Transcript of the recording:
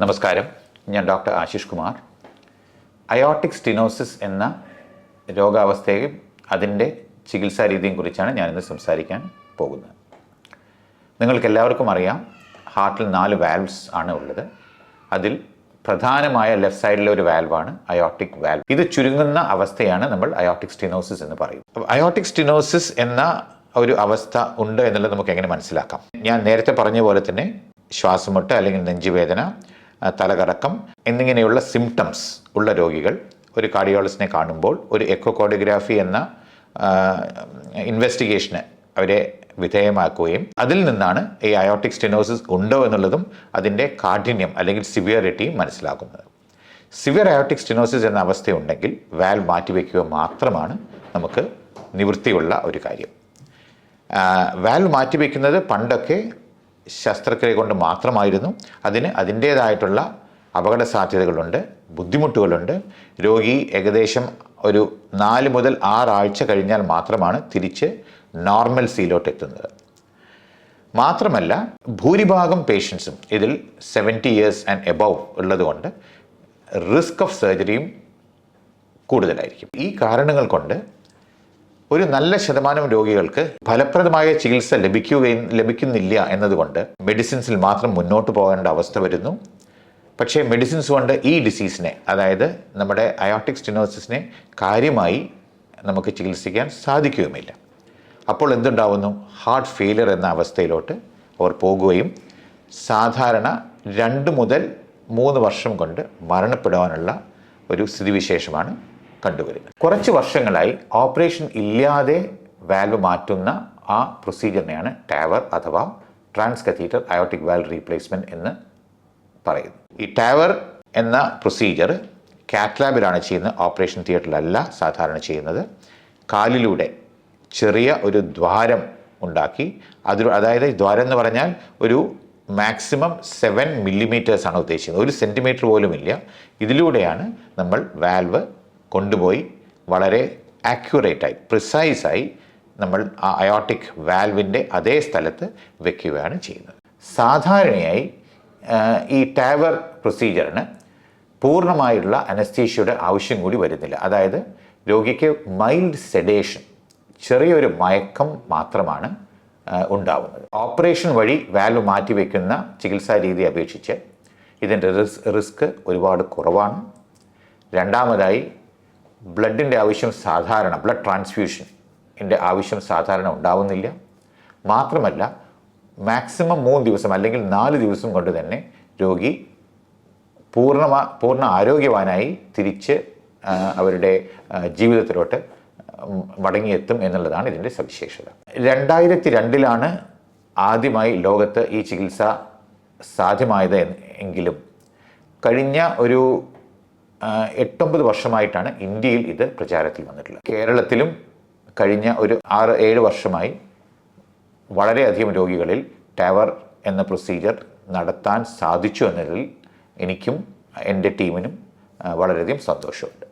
നമസ്കാരം. ഞാൻ doctor Ashish Kumar. Aortic stenosis എന്ന രോഗാവസ്ഥയെയും അതിന്റെ ചികിത്സാ രീതിയും കുറിച്ചാണ് ഞാനിന്ന് സംസാരിക്കാൻ പോകുന്നത്. നിങ്ങൾക്ക് എല്ലാവർക്കും അറിയാം ഹാർട്ടിൽ നാല് വാൽവ്സ് ആണ് ഉള്ളത്. അതിൽ പ്രധാനമായ ലെഫ്റ്റ് സൈഡിലെ ഒരു വാൽവാണ് അയോട്ടിക് വാൽവ്. ഇത് ചുരുങ്ങുന്ന അവസ്ഥയാണ് നമ്മൾ അയോട്ടിക് സ്റ്റിനോസിസ് എന്ന് പറയും അയോട്ടിക് സ്റ്റിനോസിസ് എന്ന ഒരു അവസ്ഥ ഉണ്ട് എന്നുള്ളത് നമുക്ക് എങ്ങനെ മനസ്സിലാക്കാം? ഞാൻ നേരത്തെ പറഞ്ഞ പോലെ തന്നെ ശ്വാസമുട്ട് അല്ലെങ്കിൽ നെഞ്ചുവേദന തലകറക്കം എന്നിങ്ങനെയുള്ള സിംറ്റംസ് ഉള്ള രോഗികൾ ഒരു കാർഡിയോളജിസ്റ്റിനെ കാണുമ്പോൾ ഒരു എക്കോകോഡിയോഗ്രാഫി എന്ന ഇൻവെസ്റ്റിഗേഷന് അവരെ വിധേയമാക്കുകയും അതിൽ നിന്നാണ് ഈ അയോട്ടിക് സ്റ്റെനോസിസ് ഉണ്ടോ എന്നുള്ളതും അതിന്റെ കാഠിന്യം അല്ലെങ്കിൽ സിവിയറിറ്റിയും മനസ്സിലാക്കുന്നത്. സിവിയർ അയോട്ടിക് സ്റ്റെനോസിസ് എന്ന അവസ്ഥയുണ്ടെങ്കിൽ വാൽ മാറ്റിവെക്കുക മാത്രമാണ് നമുക്ക് നിവൃത്തിയുള്ള ഒരു കാര്യം. വാൽ മാറ്റിവെക്കുന്നത് പണ്ടൊക്കെ ശസ്ത്രക്രിയ കൊണ്ട് മാത്രമായിരുന്നു. അതിന് അതിന്റേതായിട്ടുള്ള അപകട സാധ്യതകളുണ്ട് ബുദ്ധിമുട്ടുകളുണ്ട്. രോഗി ഏകദേശം ഒരു നാല് മുതൽ ആറാഴ്ച കഴിഞ്ഞാൽ മാത്രമാണ് തിരിച്ച് നോർമൽ സീലോട്ട് എത്തുന്നത്. മാത്രമല്ല ഭൂരിഭാഗം പേഷ്യൻസും ഇതിൽ സെവന്റി ഇയേഴ്സ് ആൻഡ് എബവ് ഉള്ളതുകൊണ്ട് റിസ്ക് ഓഫ് സർജറിയും കൂടുതലായിരിക്കും. ഈ കാരണങ്ങൾ കൊണ്ട് ഒരു നല്ല ശതമാനം രോഗികൾക്ക് ഫലപ്രദമായ ചികിത്സ ലഭിക്കുകയും ലഭിക്കുന്നില്ല എന്നതുകൊണ്ട് മെഡിസിൻസിൽ മാത്രം മുന്നോട്ട് പോകേണ്ട അവസ്ഥ വരുന്നു. പക്ഷേ മെഡിസിൻസ് കൊണ്ട് ഈ ഡിസീസിനെ അതായത് നമ്മുടെ അയോട്ടിക് സ്റ്റിനോസിസിനെ കാര്യമായി നമുക്ക് ചികിത്സിക്കാൻ സാധിക്കുകയുമില്ല. അപ്പോൾ എന്തുണ്ടാവുന്നു? ഹാർട്ട് ഫെയിലിയർ എന്ന അവസ്ഥയിലോട്ട് അവർ പോകുകയും സാധാരണ രണ്ട് മുതൽ മൂന്ന് വർഷം കൊണ്ട് മരണപ്പെടുവാനുള്ള ഒരു സ്ഥിതിവിശേഷമാണ് കണ്ടുവരുന്നത് കുറച്ച് വർഷങ്ങളായി ഓപ്പറേഷൻ ഇല്ലാതെ വാൽവ് മാറ്റുന്ന ആ പ്രൊസീജിയറിനെയാണ് ടാവർ അഥവാ transcatheter aortic valve replacement എന്ന് പറയുന്നു ഈ ടാവർ എന്ന പ്രൊസീജിയർ കാറ്റ്ലാബിലാണ് ചെയ്യുന്നത്. ഓപ്പറേഷൻ തിയേറ്ററിലല്ല സാധാരണ ചെയ്യുന്നത്. കാലിലൂടെ ചെറിയ ഒരു ദ്വാരം ഉണ്ടാക്കി അതിൽ അതായത് ദ്വാരം എന്ന് പറഞ്ഞാൽ ഒരു മാക്സിമം സെവൻ മില്ലിമീറ്റേഴ്സാണ് ഉദ്ദേശിക്കുന്നത്. ഒരു സെന്റിമീറ്റർ പോലും ഇല്ല ഇതിലൂടെയാണ് നമ്മൾ വാൽവ് കൊണ്ടുപോയി വളരെ ആക്യുറേറ്റായി പ്രിസൈസായി നമ്മൾ ആ അയോട്ടിക് വാൽവിന്റെ അതേ സ്ഥലത്ത് വെക്കുകയാണ് ചെയ്യുന്നത്. സാധാരണയായി ഈ ടാവർ പ്രൊസീജിയറിന് പൂർണമായുള്ള അനസ്തീഷ്യയുടെ ആവശ്യം കൂടി വരുന്നില്ല. അതായത് രോഗിക്ക് മൈൽഡ് സെഡേഷൻ ചെറിയൊരു മയക്കം മാത്രമാണ് ഉണ്ടാവുന്നത്. ഓപ്പറേഷൻ വഴി വാൽവ് മാറ്റിവെക്കുന്ന ചികിത്സാ രീതി അപേക്ഷിച്ച് ഇതിന്റെ റിസ് റിസ്ക് ഒരുപാട് കുറവാണ്. രണ്ടാമതായി ബ്ലഡിന്റെ ആവശ്യം സാധാരണ ബ്ലഡ് ട്രാൻസ്ഫ്യൂഷന്റെ ആവശ്യം സാധാരണ ഉണ്ടാവുന്നില്ല. മാത്രമല്ല മാക്സിമം മൂന്ന് ദിവസം അല്ലെങ്കിൽ നാല് ദിവസം കൊണ്ട് തന്നെ രോഗി പൂർണ പൂർണ ആരോഗ്യവാനായി തിരിച്ച് അവരുടെ ജീവിതത്തിലോട്ട് മടങ്ങിയെത്തും എന്നുള്ളതാണ് ഇതിന്റെ സവിശേഷത. രണ്ടായിരത്തി രണ്ടിലാണ് ആദ്യമായി ലോകത്ത് ഈ ചികിത്സ സാധ്യമായത് എങ്കിലും കഴിഞ്ഞ ഒരു എട്ടൊമ്പത് വർഷമായിട്ടാണ് ഇന്ത്യയിൽ ഇത് പ്രചാരത്തിൽ വന്നിട്ടുള്ളത്. കേരളത്തിലും കഴിഞ്ഞ ഒരു ആറ് ഏഴ് വർഷമായി വളരെയധികം രോഗികളിൽ ടവർ എന്ന പ്രൊസീജിയർ നടത്താൻ സാധിച്ചു എന്നതിൽ എനിക്കും എന്റെ ടീമിനും വളരെയധികം സന്തോഷമുണ്ട്.